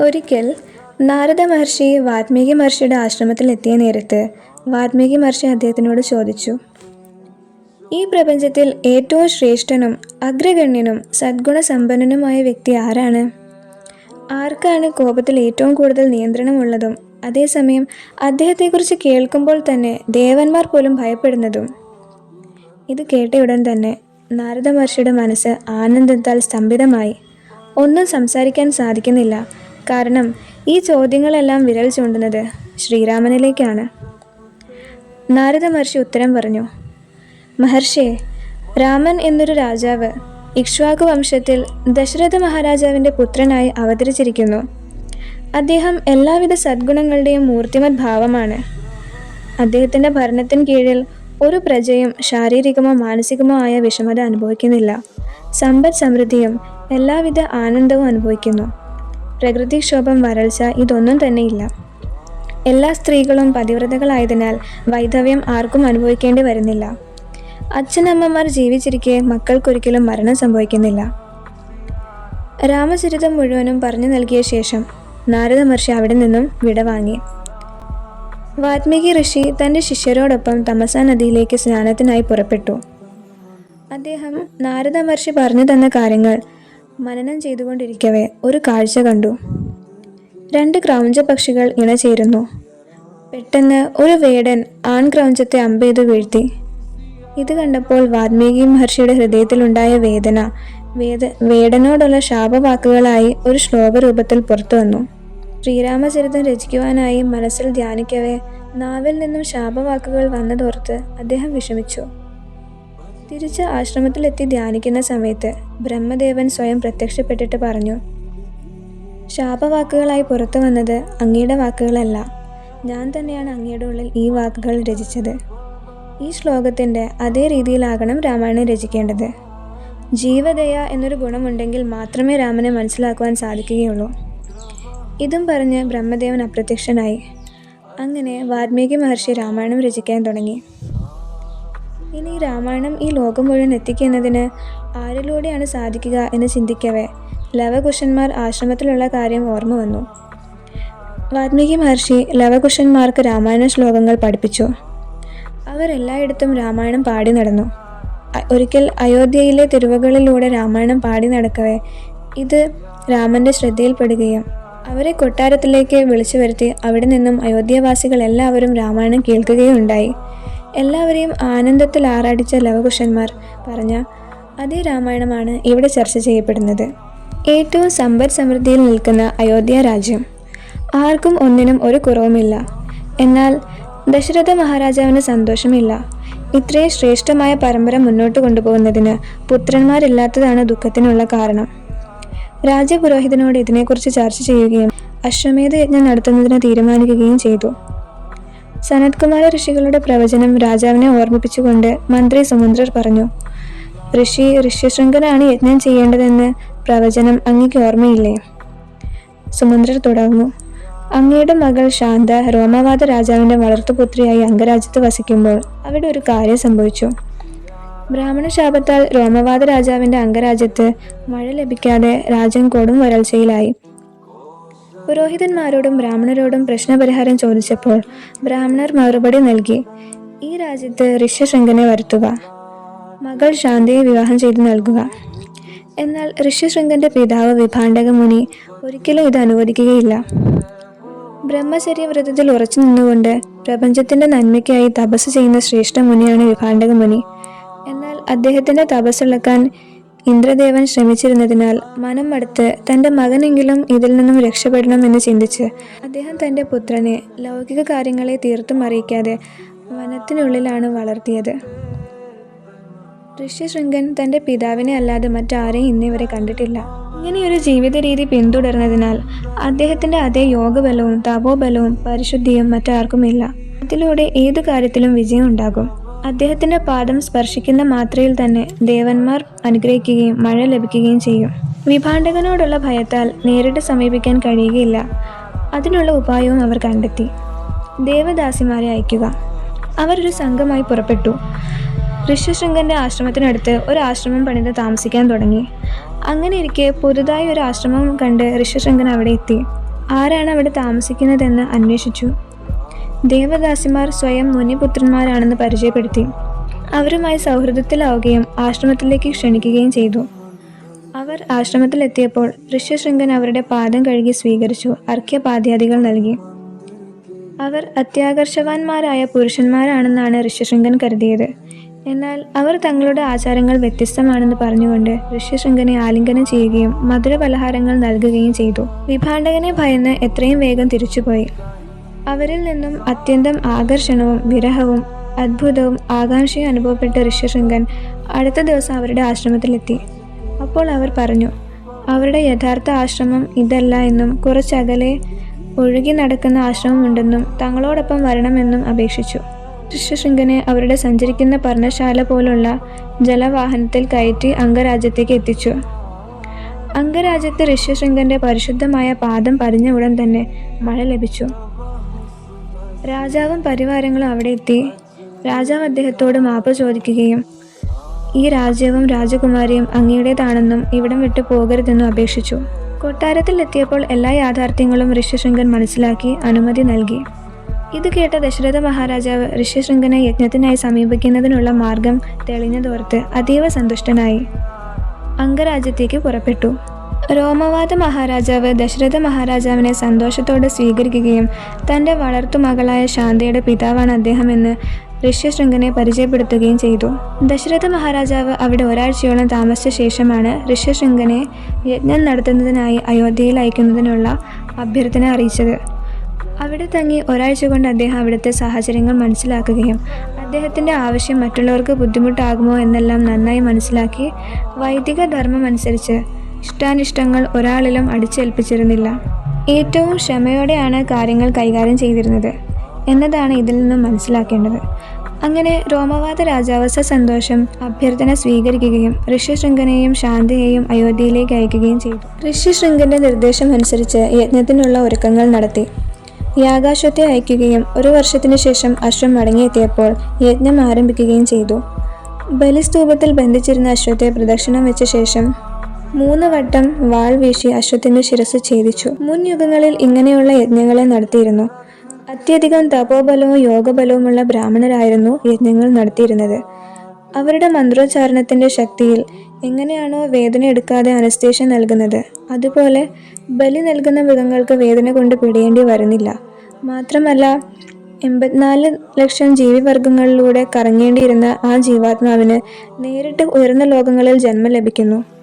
ഒരിക്കൽ നാരദ മഹർഷി വാത്മീകി മഹർഷിയുടെ ആശ്രമത്തിൽ എത്തിയ നേരത്ത് വാത്മീകി മഹർഷി അദ്ദേഹത്തിനോട് ചോദിച്ചു ഈ പ്രപഞ്ചത്തിൽ ഏറ്റവും ശ്രേഷ്ഠനും അഗ്രഗണ്യനും സദ്ഗുണസമ്പന്നനുമായ വ്യക്തി ആരാണ്? ആർക്കാണ് കോപത്തിൽ ഏറ്റവും കൂടുതൽ നിയന്ത്രണമുള്ളതും അതേസമയം അദ്ദേഹത്തെക്കുറിച്ച് കേൾക്കുമ്പോൾ തന്നെ ദേവന്മാർ പോലും ഭയപ്പെടുന്നതും? ഇത് കേട്ടയുടൻ തന്നെ നാരദ മഹർഷിയുടെ മനസ്സ് ആനന്ദത്താൽ സ്തംഭിതമായി. ഒന്നും സംസാരിക്കാൻ സാധിക്കുന്നില്ല. കാരണം ഈ ചോദ്യങ്ങളെല്ലാം വിരൽ ചൂണ്ടുന്നത് ശ്രീരാമനിലേക്കാണ്. നാരദ മഹർഷി ഉത്തരം പറഞ്ഞു മഹർഷിയെ രാമൻ എന്നൊരു രാജാവ് ഇക്ഷ്വാകു വംശത്തിൽ ദശരഥ മഹാരാജാവിന്റെ പുത്രനായി അവതരിച്ചിരിക്കുന്നു. അദ്ദേഹം എല്ലാവിധ സദ്ഗുണങ്ങളുടെയും മൂർത്തിമത് ഭാവമാണ്. അദ്ദേഹത്തിന്റെ ഭരണത്തിന് കീഴിൽ ഒരു പ്രജയും ശാരീരികമോ മാനസികമോ ആയ വിഷമത അനുഭവിക്കുന്നില്ല. സമ്പദ് സമൃദ്ധിയും എല്ലാവിധ ആനന്ദവും അനുഭവിക്കുന്നു. പ്രകൃതിക്ഷോഭം വരൾച്ച ഇതൊന്നും തന്നെയില്ല. എല്ലാ സ്ത്രീകളും പതിവ്രതകളായതിനാൽ വൈധവ്യം ആർക്കും അനുഭവിക്കേണ്ടി വരുന്നില്ല. അച്ഛനമ്മമാർ ജീവിച്ചിരിക്കെ മക്കൾക്കൊരിക്കലും മരണം സംഭവിക്കുന്നില്ല. രാമചരിതം മുഴുവനും പറഞ്ഞു നൽകിയ ശേഷം നാരദ മഹർഷി അവിടെ നിന്നും വിടവാങ്ങി വാത്മീകി ഋഷി തന്റെ ശിഷ്യരോടൊപ്പം തമസ നദിയിലേക്ക് സ്നാനത്തിനായി പുറപ്പെട്ടു. അദ്ദേഹം നാരദ മഹർഷി പറഞ്ഞു തന്ന കാര്യങ്ങൾ മനനം ചെയ്തുകൊണ്ടിരിക്കവേ ഒരു കാഴ്ച കണ്ടു. രണ്ട് ക്രൗഞ്ച പക്ഷികൾ ഇണചേരുന്നു പെട്ടെന്ന് ഒരു വേടൻ ആൺ ക്രൗഞ്ചത്തെ അമ്പെയ്ത് വീഴ്ത്തി. ഇത് കണ്ടപ്പോൾ വാൽമീകി മഹർഷിയുടെ ഹൃദയത്തിലുണ്ടായ വേദന വേദ വേടനോടുള്ള ശാപവാക്കുകളായി ഒരു ശ്ലോകരൂപത്തിൽ പുറത്തു വന്നു. ശ്രീരാമചരിതം രചിക്കുവാനായി മനസ്സിൽ ധ്യാനിക്കവേ നാവിൽ നിന്നും ശാപവാക്കുകൾ വന്നതോർത്ത് അദ്ദേഹം വിഷമിച്ചു. തിരിച്ച് ആശ്രമത്തിലെത്തി ധ്യാനിക്കുന്ന സമയത്ത് ബ്രഹ്മദേവൻ സ്വയം പ്രത്യക്ഷപ്പെട്ടിട്ട് പറഞ്ഞു ശാപവാക്കുകളായി പുറത്തു വന്നത് അങ്ങയുടെ വാക്കുകളല്ല. ഞാൻ തന്നെയാണ് അങ്ങയുടെ ഉള്ളിൽ ഈ വാക്കുകൾ രചിച്ചത്. ഈ ശ്ലോകത്തിന്റെ അതേ രീതിയിലാകണം രാമായണം രചിക്കേണ്ടത്. ജീവദയ എന്നൊരു ഗുണമുണ്ടെങ്കിൽ മാത്രമേ രാമനെ മനസ്സിലാക്കുവാൻ സാധിക്കുകയുള്ളൂ. ഇതും പറഞ്ഞ് ബ്രഹ്മദേവൻ അപ്രത്യക്ഷനായി. അങ്ങനെ വാൽമീകി മഹർഷി രാമായണം രചിക്കാൻ തുടങ്ങി. ഇനി രാമായണം ഈ ലോകം മുഴുവൻ എത്തിക്കുന്നതിന് ആരിലൂടെയാണ് സാധിക്കുക എന്ന് ചിന്തിക്കവേ? ലവകുശന്മാർ ആശ്രമത്തിലുള്ള കാര്യം ഓർമ്മ വന്നു. വാൽമീകി മഹർഷി ലവകുശന്മാർക്ക് രാമായണ ശ്ലോകങ്ങൾ പഠിപ്പിച്ചു. അവർ എല്ലായിടത്തും രാമായണം പാടി നടന്നു. ഒരിക്കൽ അയോധ്യയിലെ തെരുവുകളിലൂടെ രാമായണം പാടി നടക്കവേ ഇത് രാമന്റെ ശ്രദ്ധയിൽപ്പെടുകയും അവരെ കൊട്ടാരത്തിലേക്ക് വിളിച്ചു വരുത്തി അവിടെ നിന്നും അയോധ്യവാസികൾ എല്ലാവരും രാമായണം കേൾക്കുകയും ഉണ്ടായി എല്ലാവരെയും ആനന്ദത്തിൽ ആറാടിച്ച ലവകുശന്മാർ പറഞ്ഞ അതേ രാമായണമാണ് ഇവിടെ ചർച്ച ചെയ്യപ്പെടുന്നത്. ഏറ്റവും സമ്പദ് സമൃദ്ധിയിൽ നിൽക്കുന്ന അയോധ്യ രാജ്യം. ആർക്കും ഒന്നിനും ഒരു കുറവുമില്ല. എന്നാൽ ദശരഥ മഹാരാജാവിന് സന്തോഷമില്ല. ഇത്രയും ശ്രേഷ്ഠമായ പരമ്പര മുന്നോട്ട് കൊണ്ടുപോകുന്നതിന് പുത്രന്മാരില്ലാത്തതാണ് ദുഃഖത്തിനുള്ള കാരണം. രാജപുരോഹിതനോട് ഇതിനെക്കുറിച്ച് ചർച്ച ചെയ്യുകയും അശ്വമേധ യജ്ഞം നടത്തുന്നതിന് തീരുമാനിക്കുകയും ചെയ്തു. സനത്കുമാര ഋഷികളുടെ പ്രവചനം രാജാവിനെ ഓർമ്മിപ്പിച്ചുകൊണ്ട് മന്ത്രി സുമന്ത്രർ പറഞ്ഞു ഋഷി ഋഷ്യശൃംഖനാണ് യജ്ഞം ചെയ്യേണ്ടതെന്ന് പ്രവചനം അങ്ങേക്ക് ഓർമ്മയില്ലേ സുമന്ത്രർ തുടർന്നു അങ്ങയുടെ മകൾ ശാന്ത റോമവാദ രാജാവിന്റെ വളർത്തുപുത്രിയായി അംഗരാജ്യത്ത് വസിക്കുമ്പോൾ അവിടെ ഒരു കാര്യം സംഭവിച്ചു. ബ്രാഹ്മണ ശാപത്താൽ രോമവാദ രാജാവിന്റെ അംഗരാജ്യത്ത് മഴ ലഭിക്കാതെ രാജ്യം കൊടും വരൾച്ചയിലായി. പുരോഹിതന്മാരോടും ബ്രാഹ്മണരോടും പ്രശ്നപരിഹാരം ചോദിച്ചപ്പോൾ ബ്രാഹ്മണർ മറുപടി നൽകി ഈ രാജ്യത്ത് ഋഷ്യശൃംഖനെ വരുത്തുക. മകൾ ശാന്തിയെ വിവാഹം ചെയ്തു നൽകുക. എന്നാൽ ഋഷ്യശൃംഖന്റെ പിതാവ് വിഭാണ്ഡക മുനി ഒരിക്കലും ഇത് അനുവദിക്കുകയില്ല. ബ്രഹ്മചര്യ വ്രതത്തിൽ ഉറച്ചു നിന്നുകൊണ്ട് പ്രപഞ്ചത്തിന്റെ നന്മയ്ക്കായി തപസ് ചെയ്യുന്ന ശ്രേഷ്ഠ മുനിയാണ് വിഭാണ്ഡക മുനി എന്നാൽ അദ്ദേഹത്തിന്റെ തപസ്സിളക്കാൻ ഇന്ദ്രദേവൻ ശ്രമിച്ചിരുന്നതിനാൽ മനം മടുത്ത് തന്റെ മകനെങ്കിലും ഇതിൽ നിന്നും രക്ഷപ്പെടണമെന്ന് ചിന്തിച്ച് അദ്ദേഹം തന്റെ പുത്രനെ ലൗകിക കാര്യങ്ങളെ തീർത്തും അറിയിക്കാതെ വനത്തിനുള്ളിലാണ് വളർത്തിയത്. ഋഷ്യശൃംഗൻ തന്റെ പിതാവിനെ അല്ലാതെ മറ്റാരെയും ഇന്നേവരെ കണ്ടിട്ടില്ല. ഇങ്ങനെയൊരു ജീവിത രീതി പിന്തുടർന്നതിനാൽ അദ്ദേഹത്തിന്റെ അതേ യോഗബലവും തപോബലവും പരിശുദ്ധിയും മറ്റാർക്കുമില്ല. അതിലൂടെ ഏതു കാര്യത്തിലും വിജയം ഉണ്ടാകും. അദ്ദേഹത്തിന്റെ പാദം സ്പർശിക്കുന്ന മാത്രയിൽ തന്നെ ദേവന്മാർ അനുഗ്രഹിക്കുകയും മഴ ലഭിക്കുകയും ചെയ്യും. വിഭാണ്ടകനോടുള്ള ഭയത്താൽ നേരിട്ട് സമീപിക്കാൻ കഴിയുകയില്ല. അതിനുള്ള ഉപായവും അവർ കണ്ടെത്തി. ദേവദാസിമാരെ അയക്കുക. അവർ ഒരു സംഘമായി പുറപ്പെട്ടു. ഋഷ്യശൃംഗന്റെ ആശ്രമത്തിനടുത്ത് ഒരു ആശ്രമം പണിത് താമസിക്കാൻ തുടങ്ങി. അങ്ങനെ ഇരിക്കെ പുതുതായി ഒരു ആശ്രമം കണ്ട് ഋഷ്യശൃംഗൻ അവിടെ എത്തി. ആരാണ് അവിടെ താമസിക്കുന്നതെന്ന് അന്വേഷിച്ചു. ദേവദാസിമാർ സ്വയം മുനിപുത്രന്മാരാണെന്ന് പരിചയപ്പെടുത്തി. അവരുമായി സൗഹൃദത്തിലാവുകയും ആശ്രമത്തിലേക്ക് ക്ഷണിക്കുകയും ചെയ്തു. അവർ ആശ്രമത്തിലെത്തിയപ്പോൾ ഋഷ്യശൃംഗൻ അവരുടെ പാദം കഴുകി സ്വീകരിച്ചു അർഘ്യപാദ്യാദികൾ നൽകി. അവർ അത്യാകർഷവാന്മാരായ പുരുഷന്മാരാണെന്നാണ് ഋഷ്യശൃംഗൻ കരുതിയത്. എന്നാൽ അവർ തങ്ങളുടെ ആചാരങ്ങൾ വ്യത്യസ്തമാണെന്ന് പറഞ്ഞുകൊണ്ട് ഋഷ്യശൃംഗനെ ആലിംഗനം ചെയ്യുകയും മധുര പലഹാരങ്ങൾ നൽകുകയും ചെയ്തു. വിഭാണ്ടകനെ ഭയന്ന് എത്രയും വേഗം തിരിച്ചുപോയി. അവരിൽ നിന്നും അത്യന്തം ആകർഷണവും വിരഹവും അത്ഭുതവും ആകാംക്ഷയും അനുഭവപ്പെട്ട ഋഷ്യശൃംഗൻ അടുത്ത ദിവസം അവരുടെ ആശ്രമത്തിലെത്തി. അപ്പോൾ അവർ പറഞ്ഞു അവരുടെ യഥാർത്ഥ ആശ്രമം ഇതല്ല എന്നും കുറച്ചകലെ ഒഴുകി നടക്കുന്ന ആശ്രമമുണ്ടെന്നും തങ്ങളോടൊപ്പം വരണമെന്നും അപേക്ഷിച്ചു. ഋഷ്യശൃംഗനെ അവരുടെ സഞ്ചരിക്കുന്ന പർണശാല പോലുള്ള ജലവാഹനത്തിൽ കയറ്റി അംഗരാജ്യത്തേക്ക് എത്തിച്ചു. അംഗരാജ്യത്ത് ഋഷ്യശൃംഗന്റെ പരിശുദ്ധമായ പാദം പതിഞ്ഞ ഉടൻ തന്നെ മഴ ലഭിച്ചു. രാജാവും പരിവാരങ്ങളും അവിടെ എത്തി. രാജാവ് അദ്ദേഹത്തോട് മാപ്പ് ചോദിക്കുകയും ഈ രാജ്യവും രാജകുമാരിയും അങ്ങയുടേതാണെന്നും ഇവിടം വിട്ടു പോകരുതെന്നും അപേക്ഷിച്ചു. കൊട്ടാരത്തിൽ എത്തിയപ്പോൾ എല്ലാ യാഥാർത്ഥ്യങ്ങളും ഋഷ്യശൃംഗൻ മനസ്സിലാക്കി അനുമതി നൽകി. ഇത് കേട്ട ദശരഥ മഹാരാജാവ് ഋഷ്യശൃംഗനെ യജ്ഞത്തിനായി സമീപിക്കുന്നതിനുള്ള മാർഗം തെളിഞ്ഞതോർത്ത് അതീവ സന്തുഷ്ടനായി. അംഗരാജ്യത്തേക്ക് പുറപ്പെട്ടു. രോമവാദ മഹാരാജാവ് ദശരഥ മഹാരാജാവിനെ സന്തോഷത്തോടെ സ്വീകരിക്കുകയും തന്റെ വളർത്തുമകളായ ശാന്തയുടെ പിതാവാണ് അദ്ദേഹമെന്ന് ഋഷ്യശൃംഗനെ പരിചയപ്പെടുത്തുകയും ചെയ്തു. ദശരഥ മഹാരാജാവ് അവിടെ ഒരാഴ്ചയോളം താമസിച്ച ശേഷമാണ് ഋഷ്യശൃംഗനെ യജ്ഞം നടത്തുന്നതിനായി അയോധ്യയിൽ അയക്കുന്നതിനുള്ള അഭ്യർത്ഥന അറിയിച്ചത്. അവിടെ തങ്ങി ഒരാഴ്ച കൊണ്ട് അദ്ദേഹം അവിടുത്തെ സാഹചര്യങ്ങൾ മനസ്സിലാക്കുകയും അദ്ദേഹത്തിന്റെ ആവശ്യം മറ്റുള്ളവർക്ക് ബുദ്ധിമുട്ടാകുമോ എന്നെല്ലാം നന്നായി മനസ്സിലാക്കി വൈദിക ധർമ്മം അനുസരിച്ച് ഇഷ്ടാനിഷ്ടങ്ങൾ ഒരാളിലും അടിച്ചേൽപ്പിച്ചിരുന്നില്ല. ഏറ്റവും ക്ഷമയോടെയാണ് കാര്യങ്ങൾ കൈകാര്യം ചെയ്തിരുന്നത് എന്നതാണ് ഇതിൽ നിന്നും മനസ്സിലാക്കേണ്ടത്. അങ്ങനെ രോമവാദ രാജാവ് സന്തോഷം അഭ്യർത്ഥന സ്വീകരിക്കുകയും ഋഷ്യശൃംഖനെയും ശാന്തിയെയും അയോധ്യയിലേക്ക് അയക്കുകയും ചെയ്തു. ഋഷ്യശൃംഖന്റെ നിർദ്ദേശം അനുസരിച്ച് യജ്ഞത്തിനുള്ള ഒരുക്കങ്ങൾ നടത്തി. യാകാശത്തെ അയക്കുകയും ഒരു വർഷത്തിനു ശേഷം അശ്വം മടങ്ങിയെത്തിയപ്പോൾ യജ്ഞം ആരംഭിക്കുകയും ചെയ്തു. ബലിസ്തൂപത്തിൽ ബന്ധിച്ചിരുന്ന അശ്വത്തെ പ്രദക്ഷിണം വെച്ച ശേഷം മൂന്ന് വട്ടം വാൾ വീശി അശ്വത്തിന്റെ ശിരസ് ഛേദിച്ചു. മുൻ യുഗങ്ങളിൽ ഇങ്ങനെയുള്ള യജ്ഞങ്ങളെ നടത്തിയിരുന്നു. അത്യധികം തപോബലവും യോഗബലവുമുള്ള ബ്രാഹ്മണരായിരുന്നു യജ്ഞങ്ങൾ നടത്തിയിരുന്നത്. അവരുടെ മന്ത്രോച്ചാരണത്തിന്റെ ശക്തിയിൽ എങ്ങനെയാണോ വേദന എടുക്കാതെ അനസ്തേഷ്യ നൽകുന്നത്. അതുപോലെ ബലി നൽകുന്ന മൃഗങ്ങൾക്ക് വേദന കൊണ്ട് പിടിയേണ്ടി വരുന്നില്ല. മാത്രമല്ല എൺപത്തിനാല് ലക്ഷം ജീവിവർഗങ്ങളിലൂടെ കറങ്ങേണ്ടിയിരുന്ന ആ ജീവാത്മാവിന് നേരിട്ട് ഉയർന്ന ലോകങ്ങളിൽ ജന്മം ലഭിക്കുന്നു.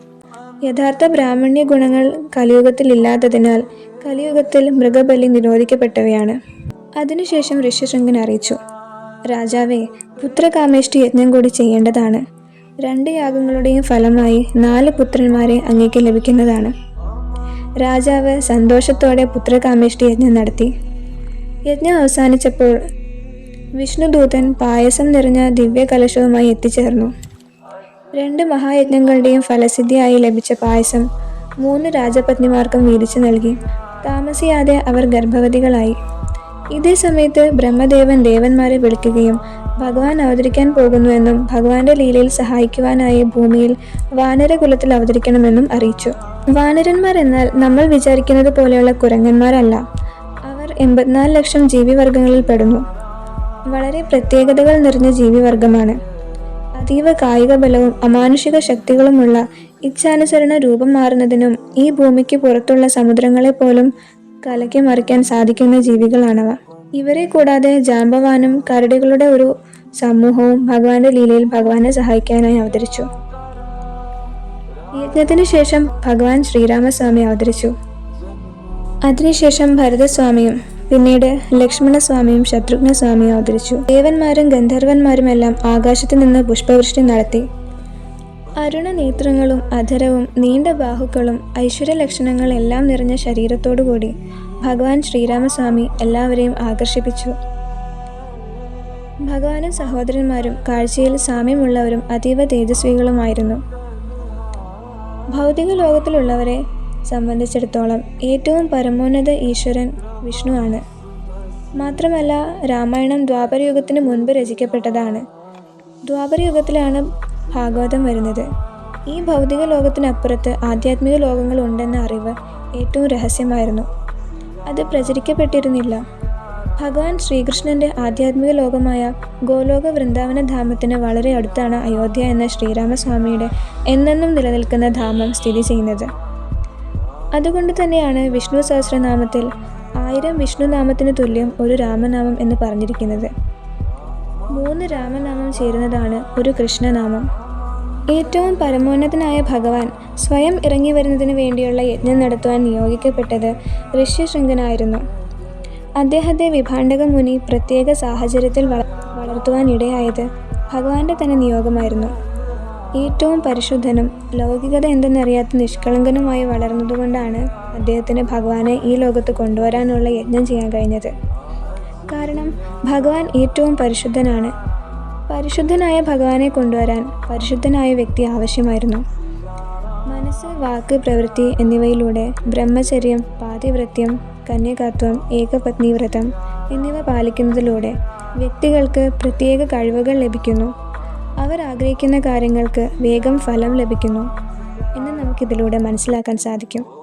യഥാർത്ഥ ബ്രാഹ്മണ്യ ഗുണങ്ങൾ കലിയുഗത്തിൽ ഇല്ലാത്തതിനാൽ കലിയുഗത്തിൽ മൃഗബലി നിരോധിക്കപ്പെട്ടവയാണ്. അതിനുശേഷം ഋഷ്യശൃംഗൻ അറിയിച്ചു രാജാവേ പുത്രകാമേഷ്ടി യജ്ഞം കൂടി ചെയ്യേണ്ടതാണ്. രണ്ട് യാഗങ്ങളുടെയും ഫലമായി നാല് പുത്രന്മാരെ അങ്ങേക്ക് ലഭിക്കുന്നതാണ്. രാജാവ് സന്തോഷത്തോടെ പുത്രകാമേഷ്ടി യജ്ഞം നടത്തി. യജ്ഞം അവസാനിച്ചപ്പോൾ വിഷ്ണുദൂതൻ പായസം നിറഞ്ഞ ദിവ്യകലശവുമായി എത്തിച്ചേർന്നു. രണ്ട് മഹായജ്ഞങ്ങളുടെയും ഫലസിദ്ധിയായി ലഭിച്ച പായസം മൂന്ന് രാജപത്നിമാർക്കും വീതിച്ചു നൽകി. താമസിയാതെ അവർ ഗർഭവതികളായി. ഇതേ സമയത്ത് ബ്രഹ്മദേവൻ ദേവന്മാരെ വിളിക്കുകയും ഭഗവാൻ അവതരിക്കാൻ പോകുന്നുവെന്നും ഭഗവാന്റെ ലീലയിൽ സഹായിക്കുവാനായി ഭൂമിയിൽ വാനരകുലത്തിൽ അവതരിക്കണമെന്നും അറിയിച്ചു. വാനരന്മാർ എന്നാൽ നമ്മൾ വിചാരിക്കുന്നത് പോലെയുള്ള കുരങ്ങന്മാരല്ല. അവർ എൺപത്തിനാല് ലക്ഷം ജീവിവർഗങ്ങളിൽ പെടുന്നു. വളരെ പ്രത്യേകതകൾ നിറഞ്ഞ ജീവിവർഗമാണ് അതീവ കായിക ബലവും അമാനുഷിക ശക്തികളുമുള്ള ഇച്ഛാനുസരണ രൂപം മാറുന്നതിനും ഈ ഭൂമിക്ക് പുറത്തുള്ള സമുദ്രങ്ങളെ പോലും കലക്കി മറിക്കാൻ സാധിക്കുന്ന ജീവികളാണവ. ഇവരെ കൂടാതെ ജാമ്പവാനും കരടികളുടെ ഒരു സമൂഹവും ഭഗവാന്റെ ലീലയിൽ ഭഗവാനെ സഹായിക്കാനായി അവതരിച്ചു. യജ്ഞത്തിനു ശേഷം ഭഗവാൻ ശ്രീരാമസ്വാമി അവതരിച്ചു. അതിനുശേഷം ഭരതസ്വാമിയും പിന്നീട് ലക്ഷ്മണസ്വാമിയും ശത്രുഘ്നസ്വാമിയും അവതരിച്ചു. ദേവന്മാരും ഗന്ധർവന്മാരുമെല്ലാം ആകാശത്തു നിന്ന് പുഷ്പവൃഷ്ടി നടത്തി. അരുണനേത്രങ്ങളും അധരവും നീണ്ട ബാഹുക്കളും ഐശ്വര്യ എല്ലാം നിറഞ്ഞ ശരീരത്തോടുകൂടി ഭഗവാൻ ശ്രീരാമസ്വാമി എല്ലാവരെയും ആകർഷിപ്പിച്ചു. ഭഗവാനും സഹോദരന്മാരും കാഴ്ചയിൽ സാമ്യമുള്ളവരും അതീവ തേജസ്വികളുമായിരുന്നു. ഭൗതിക ലോകത്തിലുള്ളവരെ സംബന്ധിച്ചിടത്തോളം ഏറ്റവും പരമോന്നത ഈശ്വരൻ വിഷ്ണുവാണ്. മാത്രമല്ല രാമായണം ദ്വാപരയുഗത്തിന് മുൻപ് രചിക്കപ്പെട്ടതാണ്. ദ്വാപരയുഗത്തിലാണ് ഭാഗവതം വരുന്നത്. ഈ ഭൗതിക ലോകത്തിനപ്പുറത്ത് ആധ്യാത്മിക ലോകങ്ങൾ ഉണ്ടെന്ന അറിവ് ഏറ്റവും രഹസ്യമായിരുന്നു. അത് പ്രചരിക്കപ്പെട്ടിരുന്നില്ല. ഭഗവാൻ ശ്രീകൃഷ്ണന്റെ ആധ്യാത്മിക ലോകമായ ഗോലോക വൃന്ദാവന ധാമത്തിന് വളരെ അടുത്താണ് അയോധ്യ എന്ന ശ്രീരാമസ്വാമിയുടെ എന്നെന്നും നിലനിൽക്കുന്ന ധാമം സ്ഥിതി ചെയ്യുന്നത്. അതുകൊണ്ട് തന്നെയാണ് വിഷ്ണു സഹസ്രനാമത്തിൽ ആയിരം വിഷ്ണുനാമത്തിന് തുല്യം ഒരു രാമനാമം എന്ന് പറഞ്ഞിരിക്കുന്നത്. മൂന്ന് രാമനാമം ചേരുന്നതാണ് ഒരു കൃഷ്ണനാമം. ഏറ്റവും പരമോന്നതനായ ഭഗവാൻ സ്വയം ഇറങ്ങി വരുന്നതിന് വേണ്ടിയുള്ള യജ്ഞം നടത്തുവാൻ നിയോഗിക്കപ്പെട്ടത് ഋഷ്യശൃംഗനായിരുന്നു. അദ്ദേഹത്തെ വിഭാണ്ഡക മുനി പ്രത്യേക സാഹചര്യത്തിൽ വള വളർത്തുവാൻ ഇടയായത് ഭഗവാന്റെ തന്നെ നിയോഗമായിരുന്നു. ഏറ്റവും പരിശുദ്ധനും ലൗകികത എന്തെന്നറിയാത്ത നിഷ്കളങ്കനുമായി വളർന്നതുകൊണ്ടാണ് അദ്ദേഹത്തിന് ഭഗവാനെ ഈ ലോകത്ത് കൊണ്ടുവരാനുള്ള യജ്ഞം ചെയ്യാൻ കഴിഞ്ഞത്. കാരണം ഭഗവാൻ ഏറ്റവും പരിശുദ്ധനാണ്. പരിശുദ്ധനായ ഭഗവാനെ കൊണ്ടുവരാൻ പരിശുദ്ധനായ വ്യക്തി ആവശ്യമായിരുന്നു. മനസ്സ് വാക്ക് പ്രവൃത്തി എന്നിവയിലൂടെ ബ്രഹ്മചര്യം പാതിവൃത്യം കന്യകത്വം ഏകപത്നിവ്രതം എന്നിവ പാലിക്കുന്നതിലൂടെ വ്യക്തികൾക്ക് പ്രത്യേക കഴിവുകൾ ലഭിക്കുന്നു. അവർ ആഗ്രഹിക്കുന്ന കാര്യങ്ങൾക്ക് വേഗം ഫലം ലഭിക്കുന്നു എന്ന് നമുക്കിതിലൂടെ മനസ്സിലാക്കാൻ സാധിക്കും.